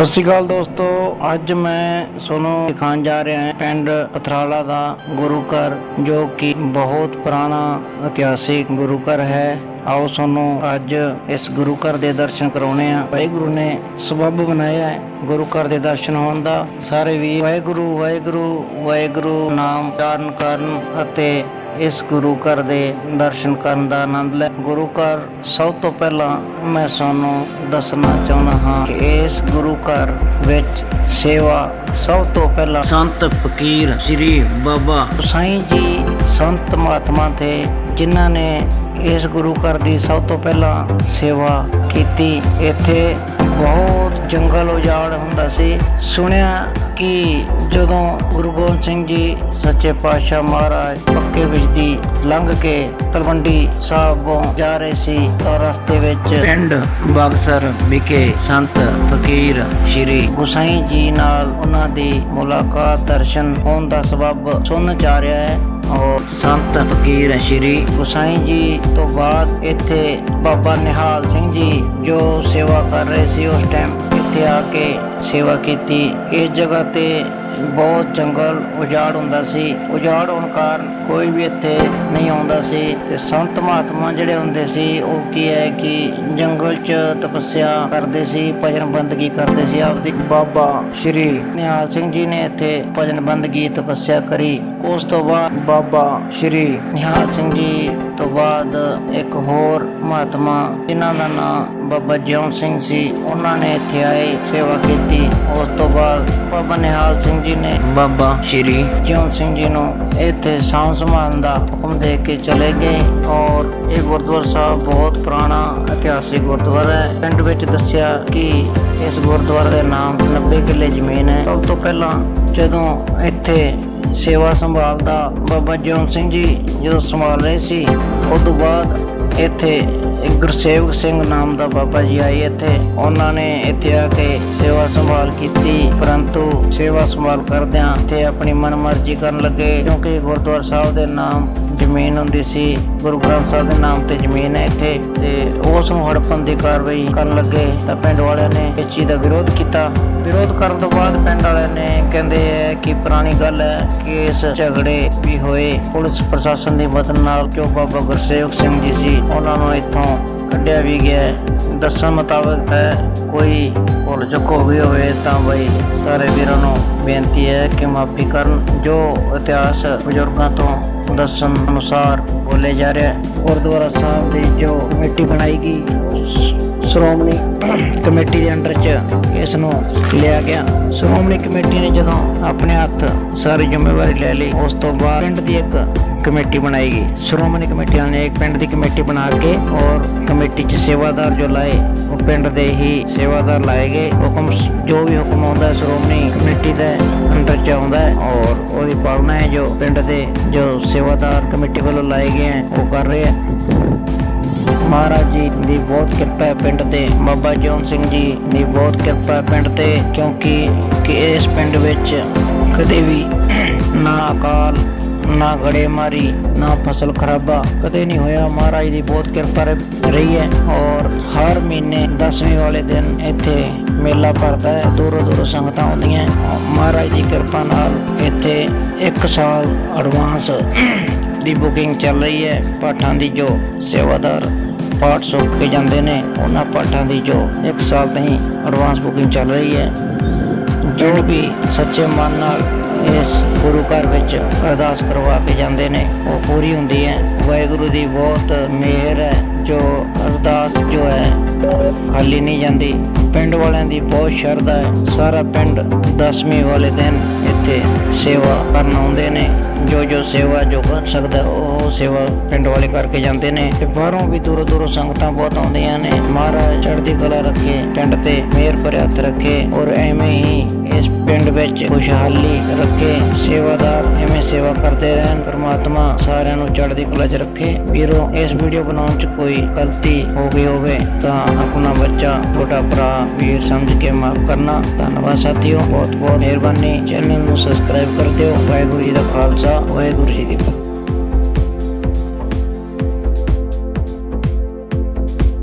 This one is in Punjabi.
ਸਤਿ ਸ਼੍ਰੀ ਅਕਾਲ ਦੋਸਤੋ, ਅੱਜ ਮੈਂ ਤੁਹਾਨੂੰ ਦਿਖਾਉਣ ਜਾ ਰਿਹਾ ਹਾਂ ਪਿੰਡ ਪਥਰਾਲਾ ਦਾ ਗੁਰੂ ਘਰ, ਜੋ ਕਿ ਬਹੁਤ ਪੁਰਾਣਾ ਇਤਿਹਾਸਿਕ ਗੁਰੂ ਘਰ ਹੈ। ਆਓ ਤੁਹਾਨੂੰ ਅੱਜ ਇਸ ਗੁਰੂ ਘਰ ਦੇ ਦਰਸ਼ਨ ਕਰਾਉਣੇ ਆ ਵਾਹਿਗੁਰੂ ਨੇ ਸਬੱਬ ਬਣਾਇਆ ਹੈ ਗੁਰੂ ਘਰ ਦੇ ਦਰਸ਼ਨ ਹੋਣ ਦਾ। ਸਾਰੇ ਵੀ ਵਾਹਿਗੁਰੂ ਵਾਹਿਗੁਰੂ ਵਾਹਿਗੁਰੂ ਨਾਮ ਉਚਾਰਨ ਕਰਨ ਅਤੇ ਇਸ ਗੁਰੂ ਘਰ ਦੇ ਦਰਸ਼ਨ ਕਰਨ ਦਾ ਆਨੰਦ ਲੈ। ਗੁਰੂ ਘਰ ਸਭ ਤੋਂ ਪਹਿਲਾਂ ਮੈਂ ਤੁਹਾਨੂੰ ਦੱਸਣਾ ਚਾਹੁੰਦਾ ਹਾਂ ਕਿ ਇਸ ਗੁਰੂ ਘਰ ਵਿੱਚ ਸੇਵਾ ਸਭ ਤੋਂ ਪਹਿਲਾਂ ਸੰਤ ਫਕੀਰ ਸ੍ਰੀ ਬਾਬਾ ਸਾਈਂ ਜੀ ਸੰਤ ਮਹਾਤਮਾ ਥੇ ਜਿਨ੍ਹਾਂ ਨੇ ਇਸ ਗੁਰੂ ਘਰ ਦੀ ਸਭ ਤੋਂ ਪਹਿਲਾਂ ਸੇਵਾ ਕੀਤੀ ਇੱਥੇ ਬਹੁਤ ਜੰਗਲ ਉਜਾੜ ਹੁੰਦਾ ਸੀ। ਸੁਣਿਆ ਕਿ ਜਦੋਂ ਗੁਰੂ ਗੋਬਿੰਦ ਸਿੰਘ ਜੀ ਸੱਚੇ ਪਾਤਸ਼ਾਹ ਮਹਾਰਾਜ ਪੱਕੇ ਵਿੱਚ ਦੀ ਲੰਘ ਕੇ ਤਲਵੰਡੀ ਸਾਹਿਬੋਂ ਜਾ ਰਹੇ ਸੀ ਤਾਂ ਰਸਤੇ ਵਿੱਚ ਪਿੰਡ ਬਗਸਰ ਵਿਖੇ ਸੰਤ ਫਕੀਰ ਸ਼੍ਰੀ ਗੁਸਾਈ ਜੀ ਨਾਲ ਉਹਨਾਂ ਦੀ ਮੁਲਾਕਾਤ ਦਰਸ਼ਨ ਹੋਣ ਦਾ ਸਬਬ ਸੁਣ ਜਾ ਰਿਹਾ ਹੈ ਔਰ ਸੰਤ ਫਕੀਰ ਸ਼੍ਰੀ ਗੁਸਾਈ ਜੀ ਤੋਂ ਬਾਅਦ ਇੱਥੇ ਬਾਬਾ ਨਿਹਾਲ ਸਿੰਘ ਜੀ ਜੋ ਸੇਵਾ ਕਰ ਰਹੇ ਸੀ ਉਸ ਟਾਈਮ ਇੱਥੇ ਆ ਕੇ ਸੇਵਾ ਕੀਤੀ। ਇਸ ਜਗ੍ਹਾ ਤੇ ਬਹੁਤ ਜੰਗਲ ਉਜਾੜ ਹੁੰਦਾ ਸੀ। ਉਜਾੜ ਹੋਣ ਕਾਰਨ ਕੋਈ ਵੀ ਇੱਥੇ ਨਹੀਂ ਆਉਂਦਾ ਸੀ। ਤੇ ਸੰਤ ਮਹਾਤਮਾ ਜਿਹੜੇ ਹੁੰਦੇ ਸੀ ਉਹ ਕੀ ਹੈ ਕਿ ਜੰਗਲ 'ਚ ਤਪੱਸਿਆ ਕਰਦੇ ਸੀ ਭਜਨ ਬੰਦਗੀ ਕਰਦੇ ਸੀ। ਆਪਦੀ ਬਾਬਾ ਸ਼੍ਰੀ ਨਿਹਾਲ ਸਿੰਘ ਜੀ ਨੇ ਇੱਥੇ ਭਜਨ ਬੰਦਗੀ ਤਪੱਸਿਆ ਕਰੀ। ਉਸ ਤੋਂ ਬਾਅਦ ਬਾਬਾ ਸ਼੍ਰੀ ਨਿਹਾਲ ਸਿੰਘ ਜੀ ਤੋਂ ਬਾਅਦ ਇੱਕ ਹੋਰ ਮਹਾਤਮਾ ਜਿਨ੍ਹਾਂ ਦਾ ਨਾਮ ਬਾਬਾ ਜਿਉਂ ਸਿੰਘ ਸੀ ਉਹਨਾਂ ਨੇ ਇੱਥੇ ਆਏ ਸੇਵਾ ਕੀਤੀ। ਉਸ ਤੋਂ ਬਾਅਦ ਬਾਬਾ ਨਿਹਾਲ ਸਿੰਘ ਜੀ ਨੇ ਬਾਬਾ ਸ਼੍ਰੀ ਜਿਉਂ ਸਿੰਘ ਜੀ ਨੂੰ ਇੱਥੇ ਸਾਂਭ ਸੰਭਾਲਣ ਦਾ ਹੁਕਮ ਦੇ ਕੇ ਚਲੇ ਗਏ। ਔਰ ਇਹ ਗੁਰਦੁਆਰਾ ਸਾਹਿਬ ਬਹੁਤ ਪੁਰਾਣਾ ਇਤਿਹਾਸਿਕ ਗੁਰਦੁਆਰਾ ਹੈ। ਪਿੰਡ ਵਿੱਚ ਦੱਸਿਆ ਕਿ ਇਸ ਗੁਰਦੁਆਰੇ ਦੇ ਨਾਮ 90 ਕਿੱਲੇ ਜ਼ਮੀਨ ਹੈ। ਸਭ ਤੋਂ ਪਹਿਲਾਂ ਜਦੋਂ ਇੱਥੇ ਸੇਵਾ ਸੰਭਾਲਦਾ ਬਾਬਾ ਜਿਉਂ ਸਿੰਘ ਜੀ ਜਦੋਂ ਸੰਭਾਲ ਰਹੇ ਸੀ ਉਸ ਤੋਂ ਬਾਅਦ ਇੱਥੇ ਗੁਰਸੇਵਕ ਸਿੰਘ ਨਾਮ ਦਾ ਬਾਬਾ ਜੀ ਆਏ ਇੱਥੇ। ਉਹਨਾਂ ਨੇ ਇੱਥੇ ਆ ਕੇ ਸੇਵਾ ਸੰਭਾਲ ਕੀਤੀ, ਪਰੰਤੂ ਸੇਵਾ ਸੰਭਾਲ ਕਰਦਿਆਂ ਤੇ ਆਪਣੀ ਮਨਮਰਜ਼ੀ ਕਰਨ ਲੱਗੇ, ਕਿਉਂਕਿ ਗੁਰਦੁਆਰਾ ਸਾਹਿਬ ਦੇ ਨਾਮ ਜ਼ਮੀਨ ਹੁੰਦੀ ਸੀ, ਗੁਰੂ ਗ੍ਰੰਥ ਸਾਹਿਬ ਦੇ ਨਾਮ ਤੇ ਜ਼ਮੀਨ ਹੈ ਇੱਥੇ, ਤੇ ਉਸ ਨੂੰ ਹੜਪਣ ਦੀ ਕਾਰਵਾਈ ਕਰਨ ਲੱਗੇ ਤਾਂ ਪਿੰਡ ਵਾਲਿਆਂ ਨੇ ਇਸ ਚੀਜ਼ ਦਾ ਵਿਰੋਧ ਕੀਤਾ। ਵਿਰੋਧ ਕਰਨ ਤੋਂ ਬਾਅਦ ਪਿੰਡ ਵਾਲਿਆਂ ਨੇ ਕਹਿੰਦੇ ਹੈ ਕਿ ਪੁਰਾਣੀ ਗੱਲ ਹੈ ਕਿ ਇਸ ਝਗੜੇ ਵੀ ਹੋਏ। ਪੁਲਿਸ ਪ੍ਰਸ਼ਾਸਨ ਦੀ ਮਦਦ ਨਾਲ ਜੋ ਬਾਬਾ ਗੁਰਸੇਵਕ ਸਿੰਘ ਜੀ ਸੀ, ਉਹਨਾਂ ਨੂੰ ਇੱਥੋਂ ਕੱਢਿਆ ਵੀ ਗਿਆ ਦੱਸਣ ਮੁਤਾਬਕ ਹੈ, ਕੋਈ ਭੁੱਲ ਚੁੱਕ ਹੋ ਗਈ ਹੋਵੇ ਤਾਂ ਬਈ ਸਾਰੇ ਵੀਰਾਂ ਨੂੰ ਬੇਨਤੀ ਹੈ ਕਿ ਮਾਫੀ ਕਰਨ, ਜੋ ਇਤਿਹਾਸ ਬਜ਼ੁਰਗਾਂ ਤੋਂ ਦੱਸਣ ਅਨੁਸਾਰ ਬੋਲੇ ਜਾ ਰਿਹਾ ਗੁਰਦੁਆਰਾ ਸਾਹਿਬ ਦੀ ਜੋ ਕਮੇਟੀ ਬਣਾਈ ਗਈ ਸ਼੍ਰੋਮਣੀ ਕਮੇਟੀ ਦੇ ਅੰਡਰ 'ਚ ਇਸ ਨੂੰ ਲਿਆ ਗਿਆ। ਸ਼੍ਰੋਮਣੀ ਕਮੇਟੀ ਨੇ ਜਦੋਂ ਆਪਣੇ ਹੱਥ ਸਾਰੀ ਜ਼ਿੰਮੇਵਾਰੀ ਲੈ ਲਈ, ਉਸ ਤੋਂ ਬਾਅਦ ਪਿੰਡ ਦੀ ਇੱਕ ਕਮੇਟੀ ਬਣਾਈ ਗਈ ਸ਼੍ਰੋਮਣੀ ਕਮੇਟੀ ਨੇ ਇੱਕ ਪਿੰਡ ਦੀ ਕਮੇਟੀ ਬਣਾ ਕੇ ਔਰ ਕਮੇਟੀ 'ਚ ਸੇਵਾਦਾਰ ਜੋ ਲਾਏ, ਉਹ ਪਿੰਡ ਦੇ ਹੀ ਸੇਵਾਦਾਰ ਲਾਏ ਗਏ। ਹੁਕਮ ਜੋ ਵੀ ਹੁਕਮ ਆਉਂਦਾ ਸ਼੍ਰੋਮਣੀ ਕਮੇਟੀ ਦੇ ਅੰਦਰ 'ਚ ਆਉਂਦਾ ਔਰ ਉਹਦੀ ਪਾਲਣਾ ਹੈ ਜੋ ਪਿੰਡ ਦੇ ਜੋ ਸੇਵਾਦਾਰ ਕਮੇਟੀ ਵੱਲੋਂ ਲਾਏ ਗਏ ਹੈ, ਉਹ ਕਰ ਰਹੇ ਹੈ। ਮਹਾਰਾਜ ਜੀ ਦੀ ਬਹੁਤ ਕਿਰਪਾ ਹੈ ਪਿੰਡ ਤੇ। ਬਾਬਾ ਜੋਨ ਸਿੰਘ ਜੀ ਦੀ ਬਹੁਤ ਕਿਰਪਾ ਹੈ ਪਿੰਡ ਤੇ, ਕਿਉਂਕਿ ਕਿ ਇਸ ਪਿੰਡ ਵਿੱਚ ਕਦੇ ਵੀ ਨਾ ਅਕਾਲ ਨਾ ਗੜੇਮਾਰੀ ਨਾ ਫਸਲ ਖਰਾਬਾ। ਕਦੇ ਨਹੀਂ ਹੋਇਆ ਮਹਾਰਾਜ ਦੀ ਬਹੁਤ ਕਿਰਪਾ ਰਹੀ ਹੈ। ਔਰ ਹਰ ਮਹੀਨੇ 10ਵੇਂ ਵਾਲੇ ਦਿਨ ਇੱਥੇ ਮੇਲਾ ਭਰਦਾ ਹੈ। ਦੂਰੋਂ ਦੂਰੋਂ ਸੰਗਤਾਂ ਆਉਂਦੀਆਂ ਮਹਾਰਾਜ ਦੀ ਕਿਰਪਾ ਨਾਲ ਇੱਥੇ 1 ਸਾਲ ਐਡਵਾਂਸ ਦੀ ਬੁਕਿੰਗ ਚੱਲ ਰਹੀ ਹੈ। ਪਾਠਾਂ ਦੀ ਜੋ ਸੇਵਾਦਾਰ ਪਾਠ ਸੁੱਕ ਕੇ ਜਾਂਦੇ ਨੇ, ਉਹਨਾਂ ਪਾਠਾਂ ਦੀ ਜੋ 1 ਸਾਲ ਤਾਈਂ ਐਡਵਾਂਸ ਬੁਕਿੰਗ ਚੱਲ ਰਹੀ ਹੈ। ਜੋ ਵੀ ਸੱਚੇ ਮਨ ਨਾਲ ਇਸ ਗੁਰੂ ਘਰ ਵਿੱਚ ਅਰਦਾਸ ਕਰਵਾ ਕੇ ਜਾਂਦੇ ਨੇ, ਉਹ ਪੂਰੀ ਹੁੰਦੀ ਹੈ। ਵਾਹਿਗੁਰੂ ਦੀ ਬਹੁਤ ਮਿਹਰ ਹੈ, ਜੋ ਅਰਦਾਸ ਜੋ ਹੈ, ਖਾਲੀ ਨਹੀਂ ਜਾਂਦੀ। ਪਿੰਡ ਵਾਲਿਆਂ ਦੀ ਬਹੁਤ ਸ਼ਰਧਾ ਹੈ। ਸਾਰਾ ਪਿੰਡ 10ਵੀਂ ਵਾਲੇ ਦਿਨ ਇੱਥੇ ਸੇਵਾ ਕਰਨ ਆਉਂਦੇ ਨੇ। ਜੋ ਜੋ ਸੇਵਾ ਜੋ ਕਰ ਸਕਦਾ, ਉਹ ਸੇਵਾ ਪਿੰਡ ਵਾਲੇ ਕਰਕੇ ਜਾਂਦੇ ਨੇ। ਤੇ ਬਾਹਰੋਂ ਵੀ ਦੂਰੋਂ ਦੂਰੋਂ ਸੰਗਤਾਂ ਬਹੁਤ ਆਉਂਦੀਆਂ ਨੇ। ਮਹਾਰਾਜ ਚੜ੍ਹਦੀ ਕਲਾ ਰੱਖੇ, ਪਿੰਡ ਤੇ ਮਿਹਰ ਭਰਿਆ ਰੱਖੇ ਔਰ ਐਵੇਂ ਹੀ ਇਸ ਪਿੰਡ ਵਿੱਚ ਖੁਸ਼ਹਾਲੀ ਰੱਖੇ, ਸੇਵਾਦਾਰ ਐਵੇਂ ਸੇਵਾ ਕਰਦੇ ਰਹਿਣ, ਪ੍ਰਮਾਤਮਾ ਸਾਰਿਆਂ ਨੂੰ ਚੜ੍ਹਦੀ ਕਲਾ 'ਚ ਰੱਖੇ। ਵੀਰੋ, ਇਸ ਵੀਡੀਓ ਬਣਾਉਣ 'ਚ ਕੋਈ ਗਲਤੀ ਹੋ ਗਈ ਹੋਵੇ ਤਾਂ ਆਪਣਾ ਬੱਚਾ, ਛੋਟਾ ਭਰਾ ਵੀਰ ਸਮਝ ਕੇ ਮਾਫ ਕਰਨਾ। ਧੰਨਵਾਦ ਸਾਥੀਓ ਬਹੁਤ ਬਹੁਤ ਮਿਹਰਬਾਨੀ। ਚੈਨਲ ਨੂੰ ਸਬਸਕ੍ਰਾਈਬ ਕਰ ਦਿਓ ਵਾਹਿਗੁਰੂ ਜੀ ਦਾ ਖਾਲਸਾ ਵਾਹਿਗੁਰੂ ਜੀ ਦੀ ਫਤਿਹ